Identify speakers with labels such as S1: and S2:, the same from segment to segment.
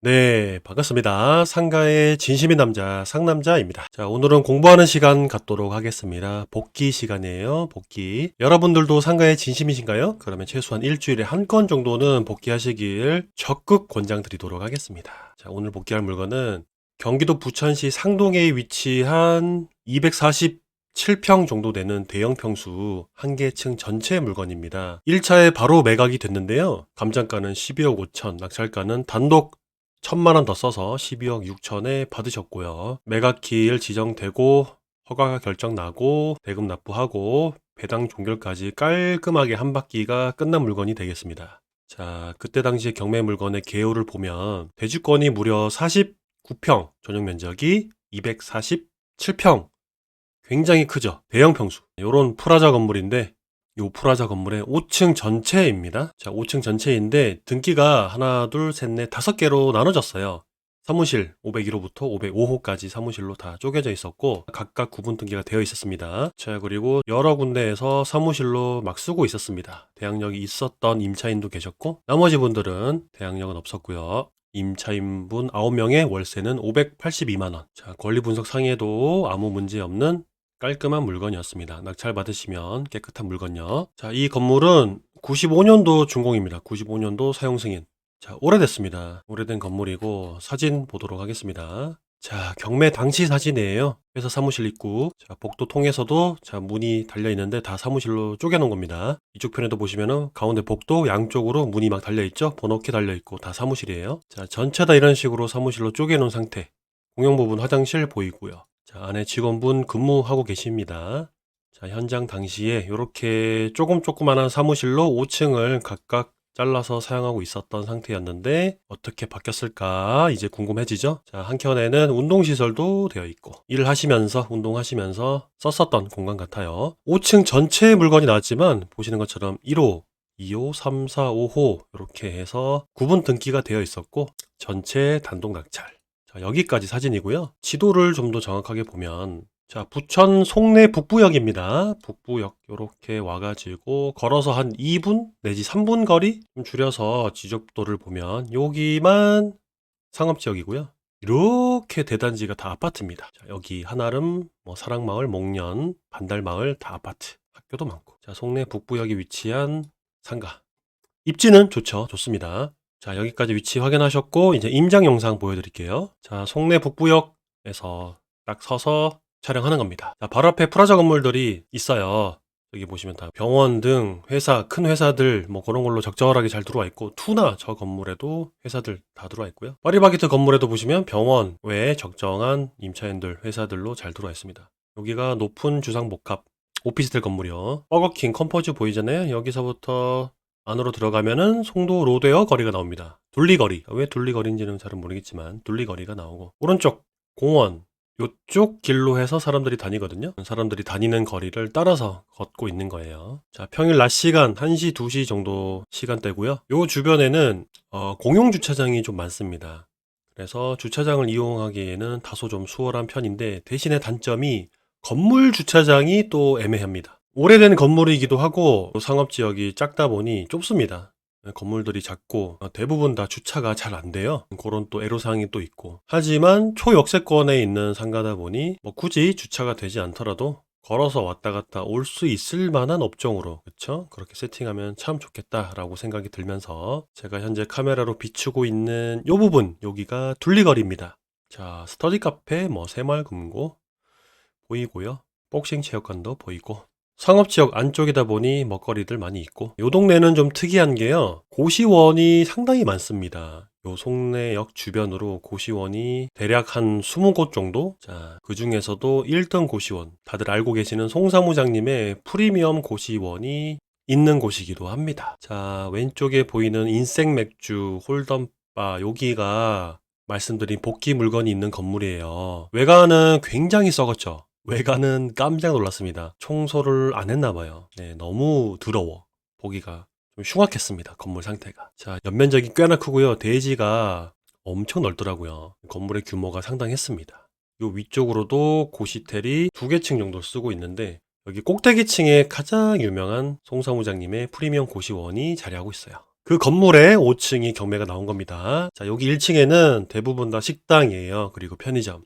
S1: 네, 반갑습니다. 상가의 진심인 남자, 상남자입니다. 자, 오늘은 공부하는 시간 갖도록 하겠습니다. 복귀 시간이에요. 복귀. 여러분들도 상가의 진심이신가요? 그러면 최소한 일주일에 한 건 정도는 복귀하시길 적극 권장드리도록 하겠습니다. 자, 오늘 복귀할 물건은 경기도 부천시 상동에 위치한 247평 정도 되는 대형 평수 한 개층 전체 물건입니다. 1차에 바로 매각이 됐는데요. 감장가는 12억 5천, 낙찰가는 단독 천만 원 더 써서 12억 6천에 받으셨고요. 매각기일 지정되고 허가가 결정 나고 대금 납부하고 배당 종결까지 깔끔하게 한 바퀴가 끝난 물건이 되겠습니다. 자, 그때 당시에 경매 물건의 개요를 보면 대주권이 무려 49평, 전용 면적이 247평. 굉장히 크죠. 대형 평수. 요런 프라자 건물인데 요 프라자 건물의 5층 전체입니다. 자, 5층 전체인데 등기가 하나, 둘, 셋, 넷, 다섯 개로 나눠졌어요. 사무실 501호부터 505호까지 사무실로 다 쪼개져 있었고 각각 구분 등기가 되어 있었습니다. 자, 그리고 여러 군데에서 사무실로 막 쓰고 있었습니다. 대항력이 있었던 임차인도 계셨고 나머지 분들은 대항력은 없었고요. 임차인분 9명의 월세는 582만 원. 자, 권리 분석 상에도 아무 문제 없는 깔끔한 물건이었습니다. 낙찰 받으시면 깨끗한 물건요. 자, 이 건물은 95년도 준공입니다. 95년도 사용 승인. 자, 오래됐습니다. 오래된 건물이고 사진 보도록 하겠습니다. 자, 경매 당시 사진이에요. 회사 사무실 입구. 자, 복도 통에서도 자, 문이 달려 있는데 다 사무실로 쪼개 놓은 겁니다. 이쪽 편에도 보시면은 가운데 복도 양쪽으로 문이 막 달려 있죠? 번호키 달려 있고 다 사무실이에요. 자, 전체 다 이런 식으로 사무실로 쪼개 놓은 상태. 공용 부분 화장실 보이고요. 자, 안에 직원분 근무하고 계십니다. 자, 현장 당시에 이렇게 조금 조그만한 사무실로 5층을 각각 잘라서 사용하고 있었던 상태였는데 어떻게 바뀌었을까 이제 궁금해지죠? 자, 한켠에는 운동시설도 되어 있고 일을 하시면서 운동하시면서 썼었던 공간 같아요. 5층 전체 물건이 나왔지만 보시는 것처럼 1호, 2호, 3, 4, 5호 이렇게 해서 구분 등기가 되어 있었고 전체 단독 낙찰. 자, 여기까지 사진이고요. 지도를 좀 더 정확하게 보면 자, 부천 송내 북부역입니다. 북부역 이렇게 와가지고 걸어서 한 2분 내지 3분 거리 좀 줄여서 지적도를 보면 여기만 상업지역이고요. 이렇게 대단지가 다 아파트입니다. 자, 여기 한아름, 뭐 사랑마을, 목련, 반달마을 다 아파트. 학교도 많고. 자, 송내 북부역에 위치한 상가. 입지는 좋죠. 좋습니다. 자, 여기까지 위치 확인하셨고, 이제 임장 영상 보여드릴게요. 자, 송내 북부역에서 딱 서서 촬영하는 겁니다. 자, 바로 앞에 프라자 건물들이 있어요. 여기 보시면 다 병원 등 회사, 큰 회사들 뭐 그런 걸로 적절하게 잘 들어와 있고, 투나 저 건물에도 회사들 다 들어와 있고요. 파리바게트 건물에도 보시면 병원 외에 적정한 임차인들, 회사들로 잘 들어와 있습니다. 여기가 높은 주상복합 오피스텔 건물이요. 버거킹 컴포즈 보이잖아요. 여기서부터 안으로 들어가면은 송도 로데어 거리가 나옵니다. 둘리거리. 왜 둘리거리인지는 잘은 모르겠지만 둘리거리가 나오고 오른쪽 공원 요쪽 길로 해서 사람들이 다니거든요. 사람들이 다니는 거리를 따라서 걷고 있는 거예요. 자, 평일 낮 시간 1시, 2시 정도 시간대고요. 요 주변에는 어, 공용 주차장이 좀 많습니다. 그래서 주차장을 이용하기에는 다소 좀 수월한 편인데 대신에 단점이 건물 주차장이 또 애매합니다. 오래된 건물이기도 하고 상업 지역이 작다 보니 좁습니다. 건물들이 작고 어, 대부분 다 주차가 잘 안 돼요. 그런 또 애로사항이 또 있고. 하지만 초역세권에 있는 상가다 보니 뭐 굳이 주차가 되지 않더라도 걸어서 왔다 갔다 올 수 있을 만한 업종으로 그쵸? 그렇게 세팅하면 참 좋겠다라고 생각이 들면서 제가 현재 카메라로 비추고 있는 요 부분 여기가 둘리거리입니다. 자 스터디 카페 뭐 새마을금고 보이고요. 복싱 체육관도 보이고 상업지역 안쪽이다 보니 먹거리들 많이 있고 요 동네는 좀 특이한 게요. 고시원이 상당히 많습니다. 요 송내역 주변으로 고시원이 대략 한 20곳 정도? 자 그 중에서도 1등 고시원. 다들 알고 계시는 송사무장님의 프리미엄 고시원이 있는 곳이기도 합니다. 자 왼쪽에 보이는 인생 맥주 홀덤바 여기가 말씀드린 복귀 물건이 있는 건물이에요. 외관은 굉장히 썩었죠 외관은 깜짝 놀랐습니다. 청소를 안 했나 봐요. 네, 너무 더러워. 보기가 좀 흉악했습니다. 건물 상태가. 자, 연면적이 꽤나 크고요. 대지가 엄청 넓더라고요. 건물의 규모가 상당했습니다. 요 위쪽으로도 고시텔이 두 개 층 정도 쓰고 있는데 여기 꼭대기 층에 가장 유명한 송 사무장님의 프리미엄 고시원이 자리하고 있어요. 그 건물에 5층이 경매가 나온 겁니다. 자, 여기 1층에는 대부분 다 식당이에요. 그리고 편의점.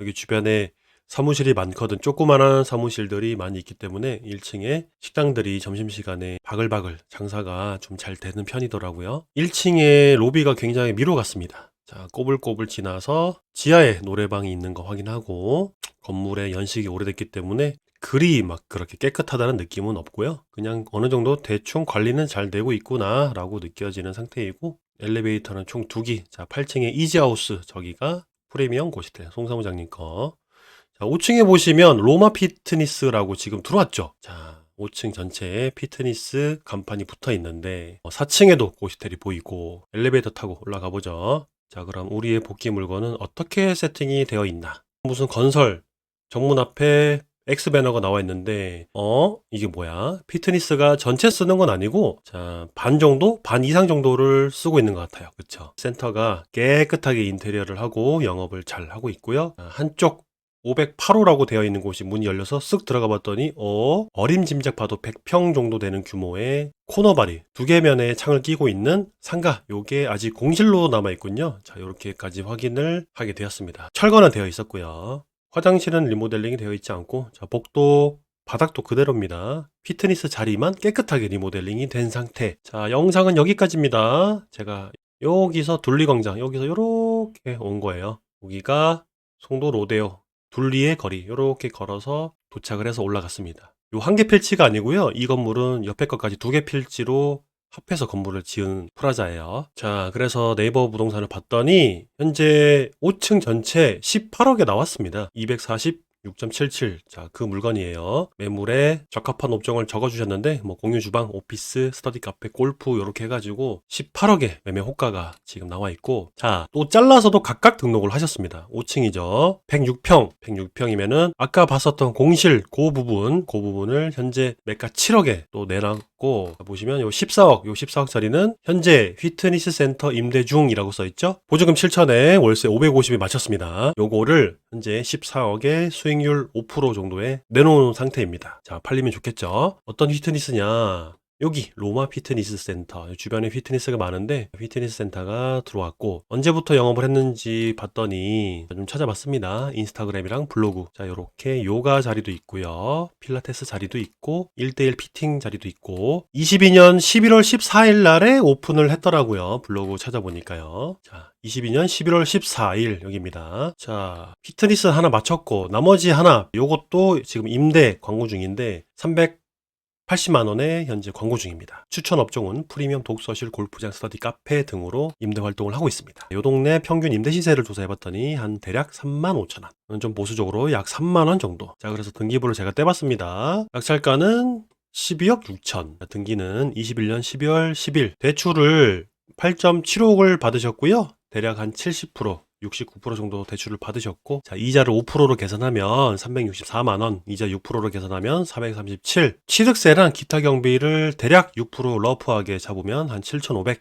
S1: 여기 주변에 사무실이 많거든. 조그만한 사무실들이 많이 있기 때문에 1층에 식당들이 점심시간에 바글바글 장사가 좀 잘 되는 편이더라고요. 1층에 로비가 굉장히 미로 같습니다. 자, 꼬불꼬불 지나서 지하에 노래방이 있는 거 확인하고 건물의 연식이 오래됐기 때문에 글이 막 그렇게 깨끗하다는 느낌은 없고요. 그냥 어느 정도 대충 관리는 잘 되고 있구나라고 느껴지는 상태이고 엘리베이터는 총두 기. 자, 8층에 이지하우스 저기가 프리미엄 고시텔 송사무장님 거. 자, 5층에 보시면 로마 피트니스라고 지금 들어왔죠. 자, 5층 전체에 피트니스 간판이 붙어 있는데 4층에도 고시텔이 보이고 엘리베이터 타고 올라가 보죠. 자, 그럼 우리의 복귀 물건은 어떻게 세팅이 되어 있나? 무슨 건설 정문 앞에 X 배너가 나와 있는데 어 이게 뭐야 피트니스가 전체 쓰는 건 아니고 자 반 정도 반 이상 정도를 쓰고 있는 것 같아요 그쵸 센터가 깨끗하게 인테리어를 하고 영업을 잘 하고 있고요 아, 한쪽 508호라고 되어 있는 곳이 문이 열려서 쓱 들어가 봤더니 어 어림짐작 봐도 100평 정도 되는 규모의 코너바리 두 개면에 창을 끼고 있는 상가 요게 아직 공실로 남아 있군요 자 이렇게까지 확인을 하게 되었습니다 철거는 되어 있었고요 화장실은 리모델링이 되어 있지 않고 자, 복도 바닥도 그대로입니다. 피트니스 자리만 깨끗하게 리모델링이 된 상태. 자, 영상은 여기까지입니다. 제가 여기서 둘리광장 여기서 이렇게 온 거예요. 여기가 송도 로데오 둘리의 거리 이렇게 걸어서 도착을 해서 올라갔습니다. 요 한 개 필지가 아니고요. 이 건물은 옆에 것까지 두 개 필지로 합해서 건물을 지은 프라자예요. 자, 그래서 네이버 부동산을 봤더니 현재 5층 전체 18억에 나왔습니다. 246.77. 자, 그 물건이에요. 매물에 적합한 업종을 적어 주셨는데 뭐 공유 주방, 오피스, 스터디 카페, 골프 이렇게 해 가지고 18억의 매매 호가가 지금 나와 있고 자, 또 잘라서도 각각 등록을 하셨습니다. 5층이죠. 106평. 106평이면은 아까 봤었던 공실 그 부분, 그 부분을 현재 매가 7억에 또 내 놨고 보시면 요 14억, 요 14억짜리는 현재 피트니스 센터 임대 중이라고 써 있죠. 보증금 7천에 월세 550이 맞췄습니다. 요거를 현재 14억에 수익률 5% 정도에 내놓은 상태입니다. 자, 팔리면 좋겠죠. 어떤 피트니스냐? 여기 로마 피트니스 센터 주변에 피트니스가 많은데 피트니스 센터가 들어왔고 언제부터 영업을 했는지 봤더니 좀 찾아봤습니다. 인스타그램이랑 블로그. 자 요렇게 요가 자리도 있고요. 필라테스 자리도 있고 1대1 피팅 자리도 있고 22년 11월 14일 날에 오픈을 했더라고요 블로그 찾아보니까요. 자 22년 11월 14일 여기입니다. 자, 피트니스 하나 마쳤고 나머지 하나 요것도 지금 임대 광고 중인데 380만 원에 현재 광고 중입니다. 추천 업종은 프리미엄 독서실, 골프장, 스터디 카페 등으로 임대 활동을 하고 있습니다. 요 동네 평균 임대 시세를 조사해 봤더니 한 대략 3만 5천 원. 좀 보수적으로 약 3만 원 정도. 자, 그래서 등기부를 제가 떼봤습니다. 약찰가는 12억 6천. 등기는 21년 12월 10일. 대출을 8.75억을 받으셨고요. 대략 한 70%, 69% 정도 대출을 받으셨고, 자, 이자를 5%로 계산하면 364만 원, 이자 6%로 계산하면 437. 취득세랑 기타 경비를 대략 6% 러프하게 잡으면 한 7,500.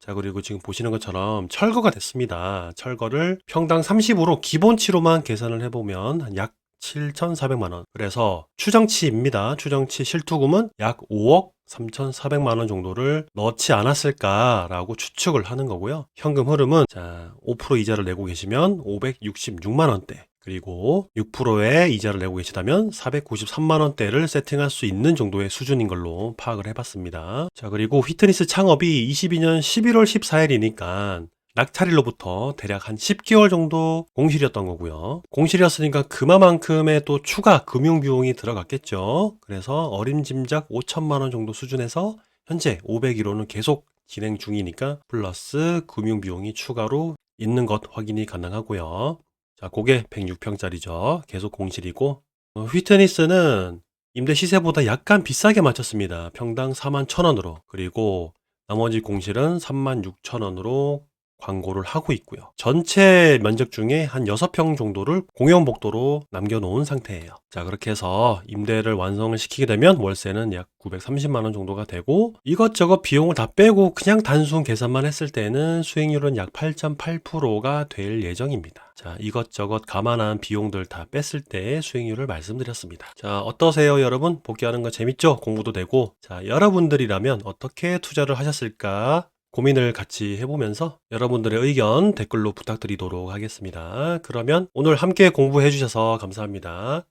S1: 자, 그리고 지금 보시는 것처럼 철거가 됐습니다. 철거를 평당 30으로 기본치로만 계산을 해보면 한약 7,400만 원. 그래서 추정치입니다. 추정치 실투금은 약 5억 3,400만 원 정도를 넣지 않았을까라고 추측을 하는 거고요. 현금 흐름은 자, 5% 이자를 내고 계시면 566만 원대. 그리고 6%의 이자를 내고 계시다면 493만 원대를 세팅할 수 있는 정도의 수준인 걸로 파악을 해봤습니다. 자, 그리고 휘트니스 창업이 22년 11월 14일이니까 낙찰일로부터 대략 한 10개월 정도 공실이었던 거고요. 공실이었으니까 그만큼의 또 추가 금융 비용이 들어갔겠죠. 그래서 어림짐작 5천만 원 정도 수준에서 현재 501호는 계속 진행 중이니까 플러스 금융 비용이 추가로 있는 것 확인이 가능하고요. 자, 그게 106평짜리죠. 계속 공실이고 어, 휘트니스는 임대 시세보다 약간 비싸게 맞췄습니다. 평당 4만 1천 원으로. 그리고 나머지 공실은 3만 6천 원으로 광고를 하고 있고요. 전체 면적 중에 한 6평 정도를 공용복도로 남겨놓은 상태예요. 자, 그렇게 해서 임대를 완성을 시키게 되면 월세는 약 930만원 정도가 되고 이것저것 비용을 다 빼고 그냥 단순 계산만 했을 때는 수익률은 약 8.8%가 될 예정입니다. 자, 이것저것 감안한 비용들 다 뺐을 때의 수익률을 말씀드렸습니다. 자, 어떠세요, 여러분? 복귀하는 거 재밌죠? 공부도 되고. 자, 여러분들이라면 어떻게 투자를 하셨을까? 고민을 같이 해보면서 여러분들의 의견 댓글로 부탁드리도록 하겠습니다. 그러면 오늘 함께 공부해 주셔서 감사합니다.